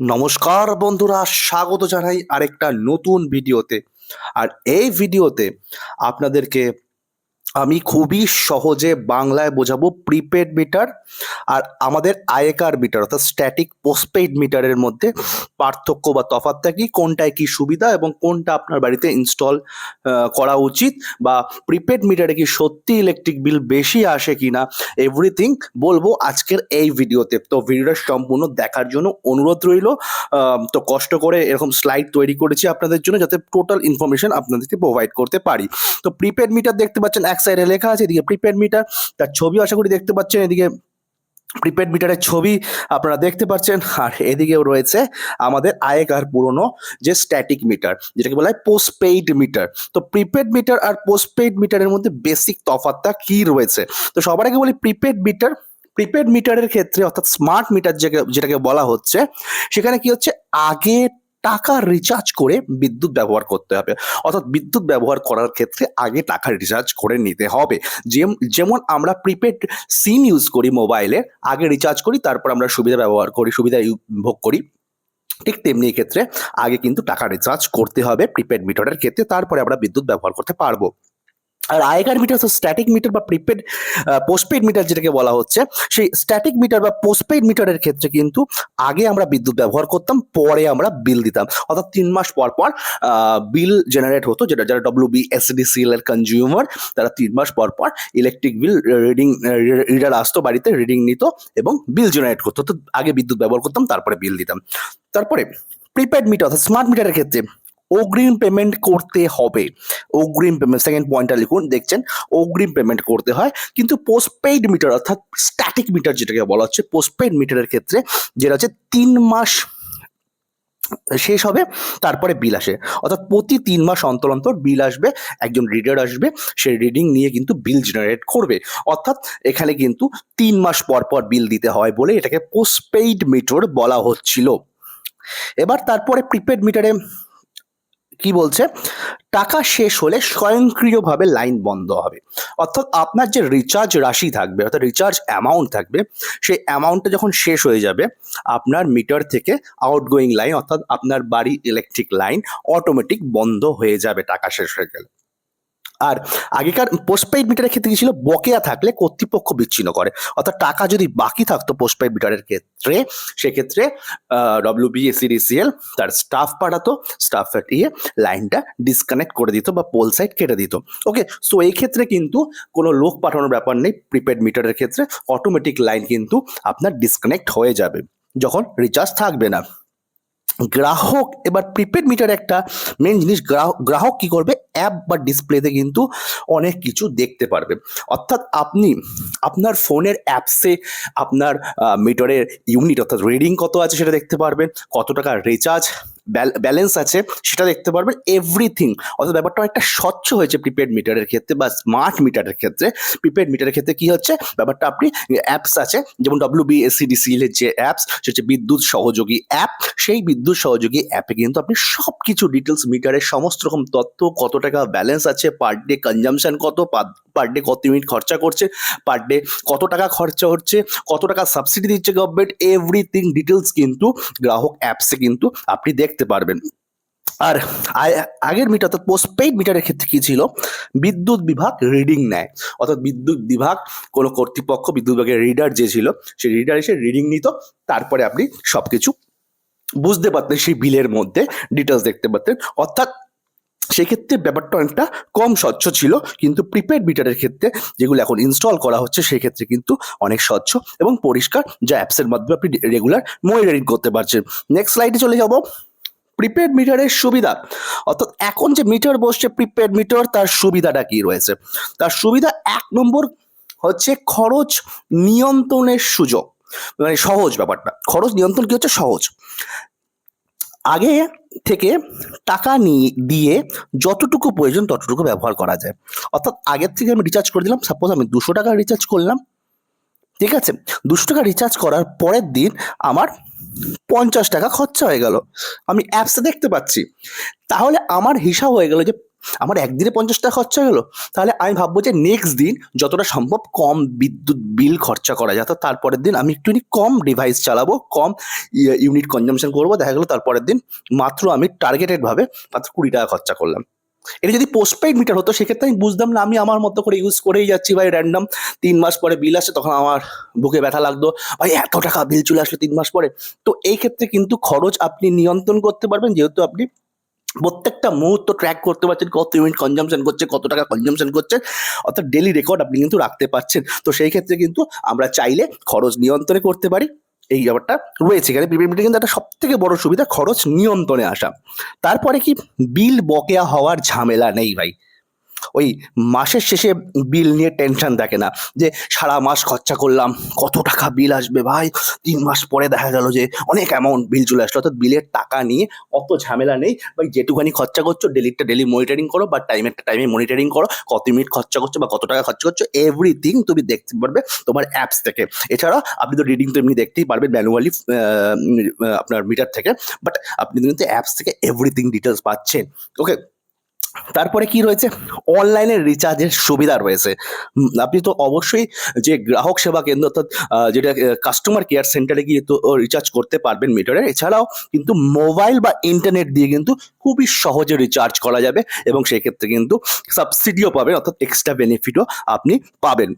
নমস্কার বন্ধুরা স্বাগত জানাই আরেকটা নতুন ভিডিওতে। আর এই ভিডিওতে আপনাদেরকে আমি খুবই সহজে বাংলায় বোঝাবো প্রিপেড মিটার আর আমাদের আয়কার মিটার অর্থাৎ স্ট্যাটিক পোস্টপেইড মিটারের মধ্যে পার্থক্য বা তফাৎটা কি, কোনটায় কি সুবিধা এবং কোনটা আপনার বাড়িতে ইনস্টল করা উচিত বা প্রিপেড মিটারে কি সত্যি ইলেকট্রিক বিল বেশি আসে কিনা এভরিথিং বলব আজকের এই ভিডিওতে। তো ভিডিওটা সম্পূর্ণ দেখার জন্য অনুরোধ রইল। তো কষ্ট করে এরকম স্লাইড তৈরি করেছি আপনাদের জন্য যাতে টোটাল ইনফরমেশন আপনাদেরকে প্রোভাইড করতে পারি। তো প্রিপেড মিটার দেখতে পাচ্ছেন এক সাইডে লেখা আছে, এদিকে প্রিপেড মিটার তার ছবি আশা করি দেখতে পাচ্ছেন, এদিকে প্রিপেড মিটারের ছবি আপনারা দেখতে পাচ্ছেন, আর এদিকেও রয়েছে আমাদের আগেকার পুরনো যে স্ট্যাটিক মিটার যেটাকে বলা হয় পোস্টপেইড মিটার তো প্রিপেড মিটার আর পোস্টপেইড মিটারের মধ্যে বেসিক তফাৎটা কি রয়েছে? তো সবার আগে বলি প্রিপেড মিটার প্রিপেড মিটারের ক্ষেত্রে অর্থাৎ স্মার্ট মিটার যেটাকে বলা হচ্ছে, সেখানে কি হচ্ছে? আগে টাকা রিচার্জ করে বিদ্যুৎ ব্যবহার করতে হবে। অর্থাৎ বিদ্যুৎ ব্যবহার করার ক্ষেত্রে আগে টাকা রিচার্জ করে নিতে হবে। যেমন আমরা প্রিপেড সিম ইউজ করি মোবাইলে আগে রিচার্জ করি, তারপর আমরা সুবিধা ব্যবহার করি, সুবিধা ভোগ করি। ঠিক তেমনি ক্ষেত্রে আগে কিন্তু টাকা রিচার্জ করতে হবে প্রিপেড মিটারের ক্ষেত্রে, তারপরে আমরা বিদ্যুৎ ব্যবহার করতে পারব। আর আগেকার মিটার তো স্ট্যাটিক মিটার বা প্রিপেড পোস্টপেড মিটার যেটাকে বলা হচ্ছে, সেই স্ট্যাটিক মিটার বা পোস্টপেড মিটারের ক্ষেত্রে কিন্তু আগে আমরা বিদ্যুৎ ব্যবহার করতাম, পরে আমরা বিল দিতাম। অর্থাৎ তিন মাস পর পর বিল জেনারেট হতো যেটা, যারা ডব্লিউ বি এসডিসিএল এর কনজিউমার তারা তিন মাস পর পর ইলেকট্রিক বিল রিডিং রিডার আসতো বাড়িতে রিডিং নিত এবং বিল জেনারেট করতো। তো আগে বিদ্যুৎ ব্যবহার করতাম, তারপরে বিল দিতাম। তারপরে প্রিপেড মিটার অর্থাৎ স্মার্ট মিটারের ক্ষেত্রে অগ্রিম পেমেন্ট করতে হবে। অগ্রিম পেমেন্ট সেকেন্ড পয়েন্টটা লিখুন, দেখছেন? অগ্রিম পেমেন্ট করতে হয়, কিন্তু পোস্টপেইড মিটার অর্থাৎ স্ট্যাটিক মিটার যেটাকে বলা হচ্ছে পোস্টপেইড মিটারের ক্ষেত্রে যেটা হচ্ছে তিন মাস শেষ হবে, তারপরে বিল আসে। অর্থাৎ প্রতি তিন মাস অন্তর অন্তর বিল আসবে, একজন রিডার আসবে, সে রিডিং নিয়ে কিন্তু বিল জেনারেট করবে। অর্থাৎ এখানে কিন্তু তিন মাস পর পর বিল দিতে হয় বলে এটাকে পোস্টপেইড মিটার বলা হচ্ছিল। এবার তারপরে প্রিপেড মিটারে কি বলছে? টাকা শেষ হলে স্বয়ংক্রিয়ভাবে লাইন বন্ধ হবে। অর্থাৎ আপনার যে রিচার্জ রাশি থাকবে, অর্থাৎ রিচার্জ অ্যামাউন্ট থাকবে, সেই অ্যামাউন্টটা যখন শেষ হয়ে যাবে, আপনার মিটার থেকে আউটগোয়িং লাইন অর্থাৎ আপনার বাড়ি ইলেকট্রিক লাইন অটোমেটিক বন্ধ হয়ে যাবে টাকা শেষ হয়ে গেলে। আর আগেকার পোস্টপেইড মিটারের ক্ষেত্রে কি ছিল? বকেয়া থাকলে কর্তৃপক্ষ বিচ্ছিন্ন করে। অর্থাৎ টাকা যদি বাকি থাকতো পোস্টপেইড মিটারের ক্ষেত্রে, সেক্ষেত্রে ডব্লিউ বিএসিডিসিএল তার স্টাফ পাঠাতো স্টাফ পাঠিয়ে লাইনটা ডিসকানেক্ট করে দিত বা পোল সাইড কেটে দিত। ওকে সো এই ক্ষেত্রে কিন্তু কোনো লোক পাঠানোর ব্যাপার নেই প্রিপেড মিটারের ক্ষেত্রে অটোমেটিক লাইন কিন্তু আপনার ডিসকানেক্ট হয়ে যাবে। যখন রিচার্জ থাকবে না। গ্রাহক, এবার প্রিপেড মিটার একটা মেন জিনিস গ্রাহক কী করবে? অ্যাপ বা ডিসপ্লেতে কিন্তু অনেক কিছু দেখতে পারবে। অর্থাৎ আপনি, আপনার ফোনের অ্যাপসে আপনার মিটারের ইউনিট অর্থাৎ রিডিং কত আছে সেটা দেখতে পারবেন কত টাকা রিচার্জ ব্যালেন্স আছে সেটা দেখতে পারবেন এভরিথিং অর্থাৎ ব্যাপারটা অনেকটা স্বচ্ছ হয়েছে প্রিপেড মিটারের ক্ষেত্রে বা স্মার্ট মিটারের ক্ষেত্রে। প্রিপেড মিটারের ক্ষেত্রে কি হচ্ছে? ব্যাপারটা আপনি অ্যাপস আছে, যেমন ডব্লিউ বিএসিডিসিএল এর যে অ্যাপস সেটা হচ্ছে বিদ্যুৎ সহযোগী অ্যাপ সেই বিদ্যুৎ সহযোগী অ্যাপে কিন্তু আপনি সব কিছু ডিটেলস মিটারের সমস্ত রকম তথ্য, কত টাকা ব্যালেন্স আছে পার ডে কনজামশন কত পার ডে কত ইউনিট খরচা করছে পার ডে কত টাকা খরচা হচ্ছে, কত টাকা সাবসিডি দিচ্ছে গভর্নমেন্ট এভরিথিং ডিটেলস কিন্তু গ্রাহক অ্যাপসে কিন্তু আপনি দেখতে পারবেন। আর আগের মিটার অর্থাৎ পোস্টপেইড মিটারের ক্ষেত্রে কী ছিল? বিদ্যুৎ বিভাগ রিডিং নেয়। অর্থাৎ বিদ্যুৎ বিভাগ কোনো কর্তৃপক্ষ, বিদ্যুৎ বিভাগের রিডার যে ছিল, সেই রিডার এসে রিডিং নিত, তারপরে আপনি সব কিছু বুঝতে পারতেন সেই বিলের মধ্যে ডিটেলস দেখতে পারতেন। অর্থাৎ সেক্ষেত্রে ব্যাপারটা অনেকটা কম স্বচ্ছ ছিল, কিন্তু প্রিপেড মিটারের ক্ষেত্রে যেগুলো এখন ইনস্টল করা হচ্ছে, সেক্ষেত্রে কিন্তু অনেক স্বচ্ছ এবং পরিষ্কার, যা অ্যাপসের মাধ্যমে আপনি রেগুলার মনিটরিং করতে পারছেন। নেক্সট স্লাইডে চলে যাব। প্রিপেড মিটারের সুবিধা। অর্থাৎ এখন যে মিটার বসছে প্রিপেড মিটার তার সুবিধাটা কি রয়েছে? তার সুবিধা এক নম্বর হচ্ছে খরচ নিয়ন্ত্রণের সুযোগ। মানে সহজ ব্যাপারটা। খরচ নিয়ন্ত্রণ কি হচ্ছে? সহজ। আগে থেকে টাকা নিয়ে দিয়ে যতটুকু প্রয়োজন ততটুকু ব্যবহার করা যায়। অর্থাৎ আগের থেকে আমি রিচার্জ করে দিলাম সাপোজ আমি দুশো টাকা রিচার্জ করলাম, ঠিক আছে? দুশো টাকা রিচার্জ করার পরের দিন আমার পঞ্চাশ টাকা খরচা হয়ে গেল। আমি অ্যাপসে দেখতে পাচ্ছি। তাহলে আমার হিসাব হয়ে গেল যে আমার একদিনে পঞ্চাশ টাকা খরচা হলো? তাহলে আমি ভাববো যে নেক্সট দিন যতটা সম্ভব কম বিদ্যুৎ বিল খরচা করা যায়। তারপরের দিন আমি একটুখানি কম ডিভাইস চালাবো, কম ইউনিট কনজামশন করব। দেখা গেলো তারপরের দিন মাত্র আমি টার্গেটেডভাবে মাত্র কুড়ি টাকা খরচা করলাম। এটা যদি পোস্টপেইড মিটার হতো, সেক্ষেত্রে আমি বুঝতাম না, আমি আমার মতো করে ইউজ করেই যাচ্ছি ভাই র্যান্ডম তিন মাস পরে বিল আসে, তখন আমার বুকে ব্যথা লাগতো। ভাই, এত টাকা বিল চলে আসলো তিন মাস পরে। তো এই ক্ষেত্রে কিন্তু খরচ আপনি নিয়ন্ত্রণ করতে পারবেন, যেহেতু আপনি প্রত্যেকটা মুহূর্ত ট্র্যাক করতে পারছেন, কত ইউনিট কনজামশন করছে, কত টাকা কনজামশন করছে, অর্থাৎ ডেলি রেকর্ড আপনি কিন্তু রাখতে পারছেন। তো সেই ক্ষেত্রে কিন্তু আমরা চাইলে খরচ নিয়ন্ত্রণে করতে পারি। এই ব্যাপারটা রয়েছে। এখানে প্রিপেড মিটার কিন্তু একটা সব থেকে বড় সুবিধা, খরচ নিয়ন্ত্রণে আসা। তারপরে কি? বিল বকেয়া হওয়ার ঝামেলা নেই ভাই। ওই মাসের শেষে বিল নিয়ে টেনশন থাকে না। যে সারা মাস খরচা করলাম, কত টাকা বিল আসবে ভাই? তিন মাস পরে দেখা গেল যে অনেক অ্যামাউন্ট বিল চলে আসলো। অর্থাৎ বিলের টাকা নিয়ে অত ঝামেলা নেই। ভাই যেটুখানি খরচা করছ ডেলিটা ডেলি মনিটরিং করো বা টাইমেরটা টাইমে মনিটরিং করো, কত মিনিট খরচা করছ বা কত টাকা খরচা করছ এভরিথিং তুমি দেখতে পারবে তোমার অ্যাপস থেকে। এছাড়া আপনি তো রিডিং তো এমনি দেখতেই পারবেন ম্যানুয়ালি আপনার মিটার থেকে। বাট আপনি কিন্তু অ্যাপস থেকে এভরিথিং ডিটেলস পাচ্ছেন। ওকে তারপরে কি রয়েছে? অনলাইনে রিচার্জের সুবিধা রয়েছে। আপনি তো অবশ্যই যে গ্রাহক সেবা কেন্দ্র অর্থাৎ যেটা কাস্টমার কেয়ার সেন্টারে গিয়ে তো রিচার্জ করতে পারবেন মিটারে এছাড়াও কিন্তু মোবাইল বা ইন্টারনেট দিয়ে কিন্তু খুবই সহজে রিচার্জ করা যাবে এবং সেক্ষেত্রে কিন্তু সাবসিডিও পাবেন, অর্থাৎ এক্সট্রা বেনিফিটও আপনি পাবেন।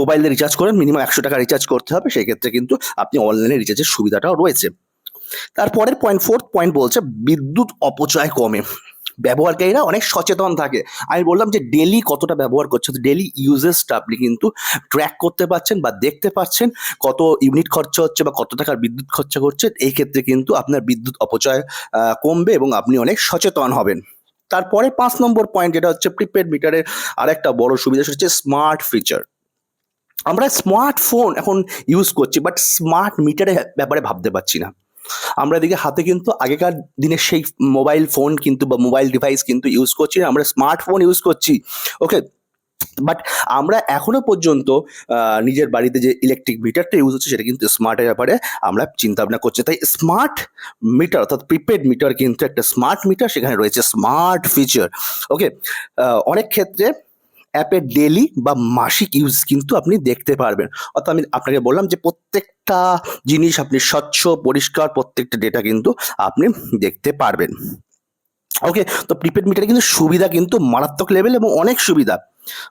মোবাইল রিচার্জ করেন মিনিমাম একশো টাকা রিচার্জ করতে হবে, সেক্ষেত্রে কিন্তু আপনি অনলাইনে রিচার্জের সুবিধাটাও রয়েছে। তারপরের পয়েন্ট ফোর্থ পয়েন্ট বলছে, বিদ্যুৎ অপচয় কমে। ব্যবহারকারীরা অনেক সচেতন থাকে। আমি বললাম যে ডেলি কতটা ব্যবহার করছে? ডেলি ইউজেসটা আপনি কিন্তু ট্র্যাক করতে পারছেন বা দেখতে পাচ্ছেন কত ইউনিট খরচা হচ্ছে বা কত টাকার বিদ্যুৎ খরচা করছে। এই ক্ষেত্রে কিন্তু আপনার বিদ্যুৎ অপচয় কমবে এবং আপনি অনেক সচেতন হবেন। তারপরে পাঁচ নম্বর পয়েন্ট যেটা হচ্ছে প্রিপেড মিটারের আরেকটা বড় সুবিধা সেটা হচ্ছে স্মার্ট ফিচার আমরা স্মার্টফোন এখন ইউজ করছি বাট স্মার্ট মিটারের ব্যাপারে ভাবতে পারছি না। আমরা এদিকে হাতে কিন্তু আগেকার দিনের সেই মোবাইল ফোন কিন্তু বা মোবাইল ডিভাইস কিন্তু ইউজ করছি, আমরা স্মার্টফোন ইউজ করছি ওকে বাট আমরা এখনও পর্যন্ত নিজের বাড়িতে যে ইলেকট্রিক মিটারটা ইউজ হচ্ছে সেটা কিন্তু স্মার্টের ব্যাপারে আমরা চিন্তা ভাবনা করছি। তাই স্মার্ট মিটার অর্থাৎ প্রিপেড মিটার কিন্তু একটা স্মার্ট মিটার সেখানে রয়েছে স্মার্ট ফিচার ওকে অনেক ক্ষেত্রে অ্যাপের ডেলি বা মাসিক ইউজ কিন্তু আপনি দেখতে পারবেন। অর্থাৎ আমি আপনাকে বললাম যে প্রত্যেকটা জিনিস আপনি স্বচ্ছ, পরিষ্কার প্রত্যেকটা ডেটা কিন্তু আপনি দেখতে পারবেন। ওকে তো প্রিপেড মিটারে কিন্তু সুবিধা কিন্তু মারাত্মক লেভেল এবং অনেক সুবিধা।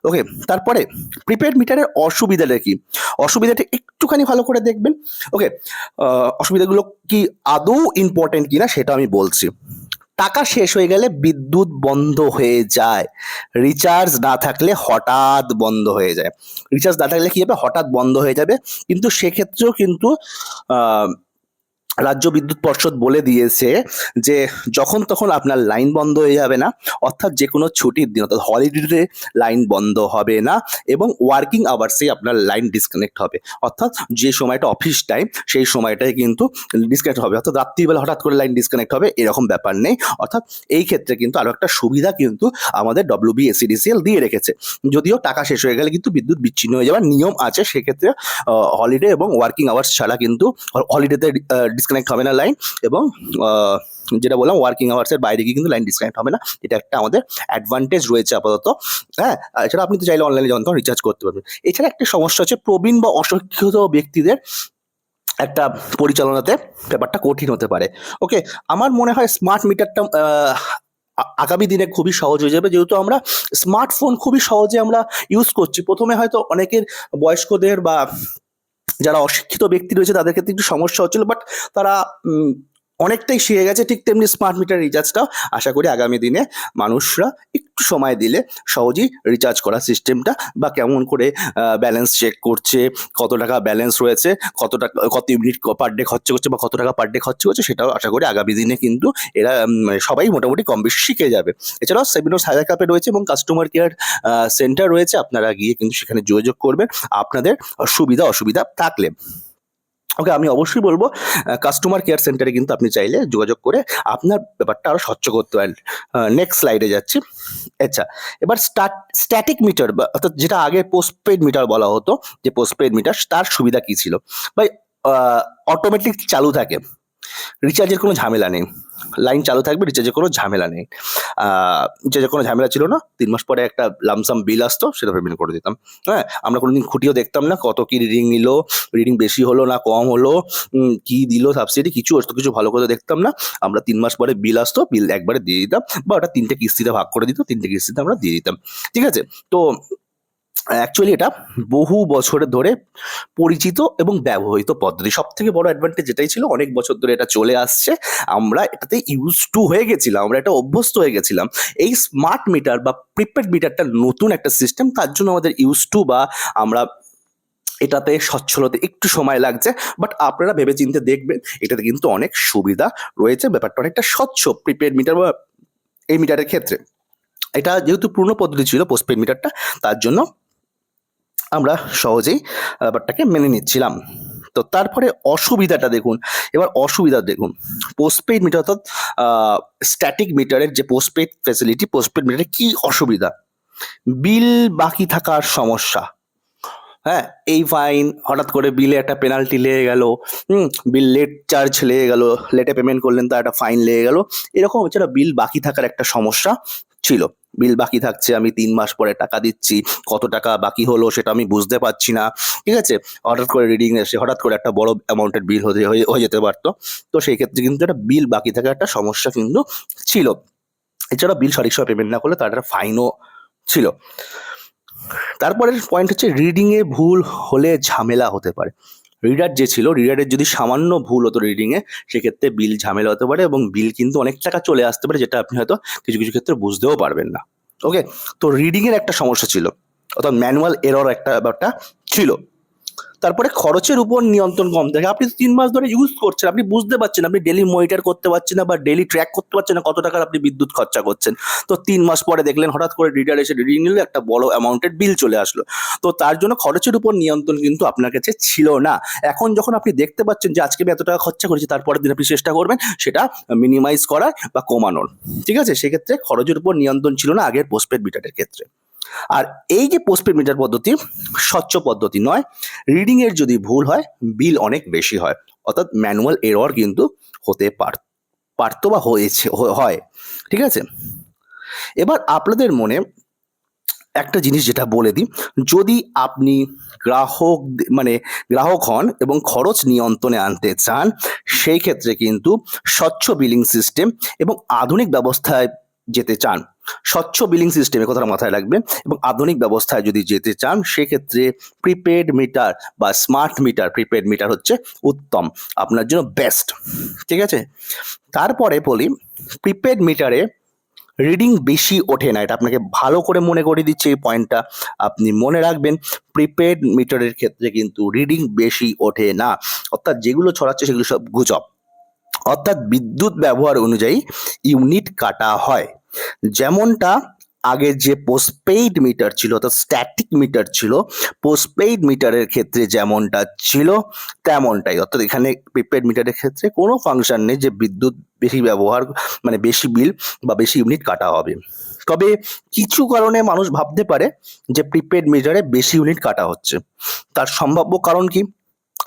ওকে তারপরে প্রিপেড মিটারের অসুবিধাটা কি? অসুবিধাটা একটুখানি ভালো করে দেখবেন। ওকে অসুবিধাগুলো কি আদৌ ইম্পর্টেন্ট কিনা সেটা আমি বলছি। টাকা শেষ হয়ে গেলে বিদ্যুৎ বন্ধ হয়ে যায়। রিচার্জ না থাকলে হঠাৎ বন্ধ হয়ে যায়। রিচার্জ না থাকলে কি হবে? হঠাৎ বন্ধ হয়ে যাবে। কিন্তু সেক্ষেত্রেও কিন্তু রাজ্য বিদ্যুৎ পর্ষদ বলে দিয়েছে যে যখন তখন আপনার লাইন বন্ধ হয়ে যাবে না, অর্থাৎ যে কোনো ছুটির দিন, অর্থাৎ হলিডেতে লাইন বন্ধ হবে না এবং ওয়ার্কিং আওয়ার্সে আপনার লাইন ডিসকানেক্ট হবে। অর্থাৎ যে সময়টা অফিস টাইম সেই সময়টায় কিন্তু ডিসকানেক্ট হবে। অর্থাৎ রাত্রিবেলা হঠাৎ করে লাইন ডিসকানেক্ট হবে, এরকম ব্যাপার নেই। অর্থাৎ এই ক্ষেত্রে কিন্তু আরও একটা সুবিধা কিন্তু আমাদের ডব্লিউবি এসিডিসিএল দিয়ে রেখেছে। যদিও টাকা শেষ হয়ে গেলে কিন্তু বিদ্যুৎ বিচ্ছিন্ন হয়ে যাওয়ার নিয়ম আছে, সেক্ষেত্রে হলিডে এবং ওয়ার্কিং আওয়ার্স ছাড়া কিন্তু হলিডেতে ডিসকানেক্ট হবে না লাইন এবং যেটা বললাম ওয়ার্কিং আওয়ার্সের বাইরে গিয়ে কিন্তু লাইন ডিসকানেক্ট হবে না। এটা একটা আমাদের অ্যাডভান্টেজ রয়েছে আপাতত। হ্যাঁ এছাড়া আপনি তো চাইলে অনলাইনে যখন রিচার্জ করতে পারবেন। এছাড়া একটা সমস্যা হচ্ছে প্রবীণ বা অশিক্ষিত ব্যক্তিদের একটা পরিচালনাতে ব্যাপারটা কঠিন হতে পারে। ওকে আমার মনে হয় স্মার্ট মিটারটা আগামী দিনে খুবই সহজ হয়ে যাবে। যেহেতু আমরা স্মার্টফোন খুবই সহজে আমরা ইউজ করছি। প্রথমে হয়তো অনেকের বয়স্কদের বা যারা অশিক্ষিত ব্যক্তি রয়েছে তাদের ক্ষেত্রে একটু সমস্যা হচ্ছিল বাট তারা অনেকটাই শিখে গেছে ঠিক তেমনি স্মার্ট মিটার রিচার্জটাও আশা করি আগামী দিনে মানুষরা একটু সময় দিলে সহজেই রিচার্জ করার সিস্টেমটা বা কেমন করে ব্যালেন্স চেক করছে, কত টাকা ব্যালেন্স রয়েছে, কত টাকা, কত ইউনিট পার ডে খরচ করছে বা কত টাকা পার ডে খরচ করছে সেটাও আশা করি আগামী দিনে কিন্তু এরা সবাই মোটামুটি কম বেশি শিখে যাবে। এছাড়াও সেমিনোর সাইবার কাপে রয়েছে এবং কাস্টমার কেয়ার সেন্টার রয়েছে। আপনারা গিয়ে কিন্তু সেখানে যোগাযোগ করবেন। আপনাদের সুবিধা অসুবিধা থাকলে। ওকে আমি অবশ্যই বলব কাস্টমার কেয়ার সেন্টারে কিন্তু আপনি চাইলে যোগাযোগ করে আপনার ব্যাপারটা আরও স্বচ্ছ করতে পারেন। নেক্সট স্লাইডে যাচ্ছি। আচ্ছা এবার স্টার্ট স্ট্যাটিক মিটার অর্থাৎ যেটা আগে পোস্টপেড মিটার বলা হতো, যে পোস্টপেড মিটার তার সুবিধা কী ছিল? ভাই অটোমেটিক চালু থাকে। রিচার্জের কোনো ঝামেলা নেই। লাইন চালু থাকবে রিচার্জের কোনো ঝামেলা নেই। রিচার্জের কোনো ঝামেলা ছিল না। তিন মাস পরে একটা লামসাম বিল আসতো, সেটা পেমেন্ট করে দিতাম। হ্যাঁ আমরা কোনোদিন খুঁটিও দেখতাম না, কত কি রিডিং নিল রিডিং বেশি হলো না কম হলো কি দিল সাবসিডি কিছু অত কিছু ভালো করে দেখতাম না। আমরা তিন মাস পরে বিল আসতো বিল একবারে দিয়ে দিতাম, বা ওটা তিনটে কিস্তিতে ভাগ করে দিত তিনটে কিস্তিতে আমরা দিয়ে দিতাম। ঠিক আছে? তো অ্যাকচুয়ালি এটা বহু বছরের ধরে পরিচিত এবং ব্যবহৃত পদ্ধতি। সব থেকে বড় অ্যাডভান্টেজ যেটাই ছিল, অনেক বছর ধরে এটা চলে আসছে। আমরা এটাতে ইউজ টু হয়ে গেছিলাম, আমরা এটা অভ্যস্ত হয়ে গেছিলাম। এই স্মার্ট মিটার বা প্রিপেড মিটারটা নতুন একটা সিস্টেম তার জন্য আমাদের ইউজ টু বা আমরা এটাতে সচ্ছল হতে একটু সময় লাগছে। বাট আপনারা ভেবেচিন্তে দেখবেন, এটাতে কিন্তু অনেক সুবিধা রয়েছে। ব্যাপারটা অনেকটা স্বচ্ছ প্রিপেড মিটার বা এই মিটারের ক্ষেত্রে। এটা যেহেতু পুরনো পদ্ধতি ছিল পোস্টপেড মিটারটা তার জন্য আমরা সহজেই ব্যাপারটাকে মেনে নিচ্ছিলাম। তো তারপরে অসুবিধাটা দেখুন, এবার অসুবিধা দেখুন। পোস্টপেড মিটার অর্থাৎ স্ট্যাটিক মিটারের যে পোস্টপেড ফ্যাসিলিটি পোস্টপেড মিটারে কি অসুবিধা? বিল বাকি থাকার সমস্যা। হ্যাঁ এই ফাইন হঠাৎ করে বিলে একটা পেনাল্টি লেগে গেল, হুম বিল লেট চার্জ লেগে গেল লেটে পেমেন্ট করলেন, তার একটা ফাইন লেগে গেল। এরকম হচ্ছে বিল বাকি থাকার একটা সমস্যা ছিল। বিল বাকি থাকছে, আমি তিন মাস পরে টাকা দিচ্ছি, কত টাকা বাকি হলো সেটা আমি বুঝতে পারছি না। ঠিক আছে? হঠাৎ করে রিডিং এসে হঠাৎ করে একটা বড় অ্যামাউন্টের বিল হতে হয়ে যেতে পারতো। তো সেই ক্ষেত্রে কিন্তু একটা বিল বাকি থাকার একটা সমস্যা কিন্তু ছিল। এছাড়া বিল সঠিক সময় পেমেন্ট না করলে তার একটা ফাইনও ছিল। তারপরের পয়েন্ট হচ্ছে রিডিংয়ে ভুল হলে ঝামেলা হতে পারে। রিডার যে ছিল রিডারের যদি সামান্য ভুল হতো রিডিংয়ে সেক্ষেত্রে বিল ঝামেলা হতে পারে এবং বিল কিন্তু অনেক টাকা চলে আসতে পারে, যেটা আপনি হয়তো কিছু কিছু ক্ষেত্রে বুঝতেও পারবেন না। ওকে তো রিডিংয়ের একটা সমস্যা ছিল, অর্থাৎ ম্যানুয়াল এরর একটা ব্যাপারটা ছিল। তারপরে খরচের উপর নিয়ন্ত্রণ কম। থাকে আপনি তিন মাস ধরে ইউজ করছেন, আপনি বুঝতে পারছেন আপনি ডেলি মনিটর করতে পারছেন না বা ডেলি ট্র্যাক করতে পারছেন না কত টাকার আপনি বিদ্যুৎ খরচা করছেন। তো তিন মাস পরে দেখলেন, হঠাৎ করে রিডার এসে রিডিং নিলে একটা বড় অ্যামাউন্টের বিল চলে আসলো। তো তার জন্য খরচের উপর নিয়ন্ত্রণ কিন্তু আপনার কাছে ছিল না। এখন যখন আপনি দেখতে পাচ্ছেন যে আজকে আমি এত টাকা খরচা করেছি, তারপরের দিন আপনি চেষ্টা করবেন সেটা মিনিমাইজ করার বা কমানোর। ঠিক আছে? সেক্ষেত্রে খরচের উপর নিয়ন্ত্রণ ছিল না, আগের পোস্টপেড মিটারের ক্ষেত্রে। আর এই যে পোস্টপেড মিটার পদ্ধতি, স্বচ্ছ পদ্ধতি নয় রিডিং এর যদি ভুল হয় বিল অনেক বেশি হয়। অর্থাৎ ম্যানুয়াল এরর কিন্তু হতে পার, পারতো বা হয়েছে হয়। ঠিক আছে? এবার আপনাদের মনে একটা জিনিস যেটা বলে দিই, যদি আপনি গ্রাহক মানে গ্রাহক হন এবং খরচ নিয়ন্ত্রণে আনতে চান, সেই ক্ষেত্রে কিন্তু স্বচ্ছ বিলিং সিস্টেম এবং আধুনিক ব্যবস্থায় যেতে চান। স্বচ্ছ বিলিং সিস্টেমে কথাটা মাথায় রাখবেন এবং আধুনিক ব্যবস্থায় যদি যেতে চান, সেক্ষেত্রে প্রিপেড মিটার বা স্মার্ট মিটার প্রিপেড মিটার হচ্ছে উত্তম, আপনার জন্য বেস্ট ঠিক আছে? তারপরে বলি প্রিপেড মিটারে রিডিং বেশি ওঠে না, এটা আপনাকে ভালো করে মনে করে দিচ্ছে এই পয়েন্টটা আপনি মনে রাখবেন প্রিপেড মিটারের ক্ষেত্রে কিন্তু রিডিং বেশি ওঠে না, অর্থাৎ যেগুলো ছড়াচ্ছে সেগুলো সব গুজব, অর্থাৎ বিদ্যুৎ ব্যবহার অনুযায়ী ইউনিট কাটা হয়। যেমনটা আগে যে পোস্টপেইড মিটার ছিল, অর্থাৎ স্ট্যাটিক মিটার ছিল পোস্টপেইড মিটারের ক্ষেত্রে যেমনটা ছিল, তেমনটাই। অর্থাৎ এখানে প্রিপেড মিটারের ক্ষেত্রে কোনো ফাংশন নেই যে বিদ্যুৎ বেশি ব্যবহার মানে বেশি বিল বা বেশি ইউনিট কাটা হবে। তবে কিছু কারণে মানুষ ভাবতে পারে যে প্রিপেড মিটারে বেশি ইউনিট কাটা হচ্ছে। তার সম্ভাব্য কারণ কি?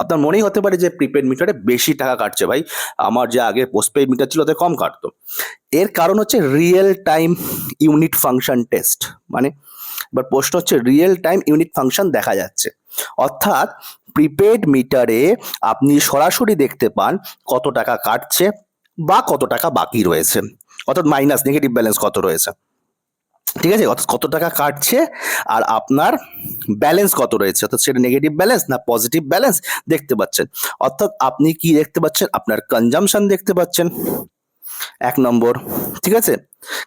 আপনার মনেই হতে পারে যে প্রিপেড মিটারে বেশি টাকা কাটছে ভাই। আমার যে আগে পোস্টপেড মিটার ছিল ওতে কম কাটতো। এর কারণ হচ্ছে real time unit function test মানে এবার প্রশ্ন হচ্ছে রিয়েল টাইম ইউনিট ফাংশন দেখা যাচ্ছে। অর্থাৎ প্রিপেড মিটারে আপনি সরাসরি দেখতে পান কত টাকা কাটছে বা কত টাকা বাকি রয়েছে। অর্থাৎ মাইনাস নেগেটিভ ব্যালেন্স কত রয়েছে। ঠিক আছে? অর্থাৎ কত টাকা কাটছে আর আপনার ব্যালেন্স কত রয়েছে? অর্থাৎ সেটা নেগেটিভ ব্যালেন্স না পজিটিভ ব্যালেন্স দেখতে পাচ্ছেন। অর্থাৎ আপনি কি দেখতে পাচ্ছেন? আপনার কনজামশন দেখতে পাচ্ছেন। এক নম্বর, ঠিক আছে?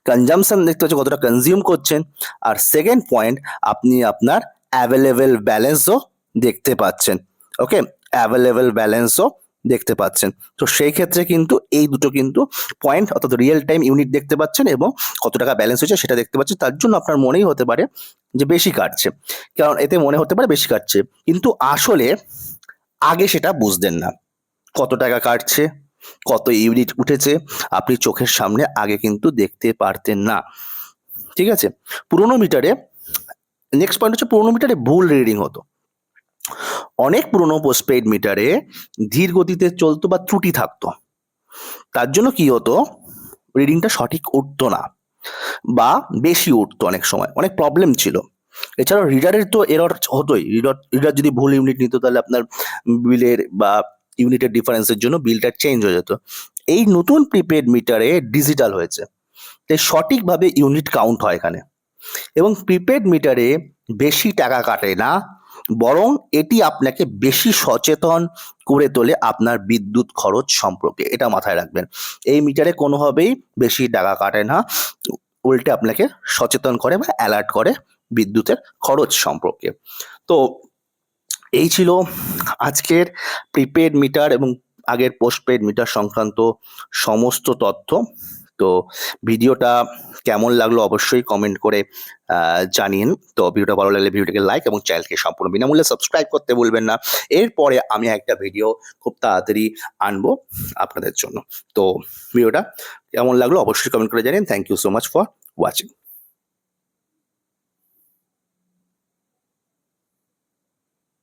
কনজামশন দেখতে পাচ্ছেন কতটা কনজিউম করছেন। আর সেকেন্ড পয়েন্ট আপনি আপনার অ্যাভেলেবেল ব্যালেন্সও দেখতে পাচ্ছেন। ওকে অ্যাভেলেবেল ব্যালেন্সও দেখতে পাচ্ছেন। তো সেই ক্ষেত্রে কিন্তু এই দুটো কিন্তু পয়েন্ট অর্থাৎ রিয়েল টাইম ইউনিট দেখতে পাচ্ছেন এবং কত টাকা ব্যালেন্স হয়েছে সেটা দেখতে পাচ্ছেন। তার জন্য আপনার মনেই হতে পারে যে বেশি কাটছে। কারণ এতে মনে হতে পারে বেশি কাটছে। কিন্তু আসলে আগে সেটা বুঝতেন না। কত টাকা কাটছে, কত ইউনিট উঠেছে, আপনি চোখের সামনে আগে কিন্তু দেখতে পারতেন না। ঠিক আছে? পুরোনো মিটারে নেক্সট পয়েন্ট হচ্ছে পুরোনো মিটারে ভুল রিডিং হতো। অনেক পুরোনো পোস্টপেড মিটারে ধীর গতিতে চলতো বা ত্রুটি থাকতো। তার জন্য কি হতো? রিডিংটা সঠিক উঠতো না বা বেশি উঠতো অনেক সময়, অনেক প্রবলেম ছিল। এছাড়াও রিডারের তো এরর হতোই। রিডার রিডার যদি ভুল ইউনিট নিত তাহলে আপনার বিলের বা ইউনিটের ডিফারেন্সের জন্য বিলটা চেঞ্জ হয়ে যেত। এই নতুন প্রিপেড মিটারে ডিজিটাল হয়েছে। তাই সঠিকভাবে ইউনিট কাউন্ট হয় এখানে। এবং প্রিপেড মিটারে বেশি টাকা কাটে না বরং এটি আপনাকে বেশি সচেতন করে তোলে আপনার বিদ্যুৎ খরচ সম্পর্কে। এটা মাথায় রাখবেন। এই মিটারে কোনোভাবেই বেশি টাকা কাটে না। উল্টে আপনাকে সচেতন করে বা অ্যালার্ট করে বিদ্যুতের খরচ সম্পর্কে। তো এই ছিল আজকের প্রিপেড মিটার এবং আগের পোস্টপেড মিটার সংক্রান্ত সমস্ত তথ্য। তো ভিডিওটা কেমন লাগল অবশ্যই কমেন্ট করে জানিন তো ভিডিওটা ভালো লাগলে ভিডিওটাকে লাইক এবং চ্যানেলকে সম্পূর্ণ বিনামূল্যে সাবস্ক্রাইব করতে ভুলবেন না। এরপরে আমি একটা ভিডিও খুব তাড়াতাড়ি আনব আপনাদের জন্য। তো ভিডিওটা কেমন লাগল অবশ্যই কমেন্ট করে জানিন thank you so much for watching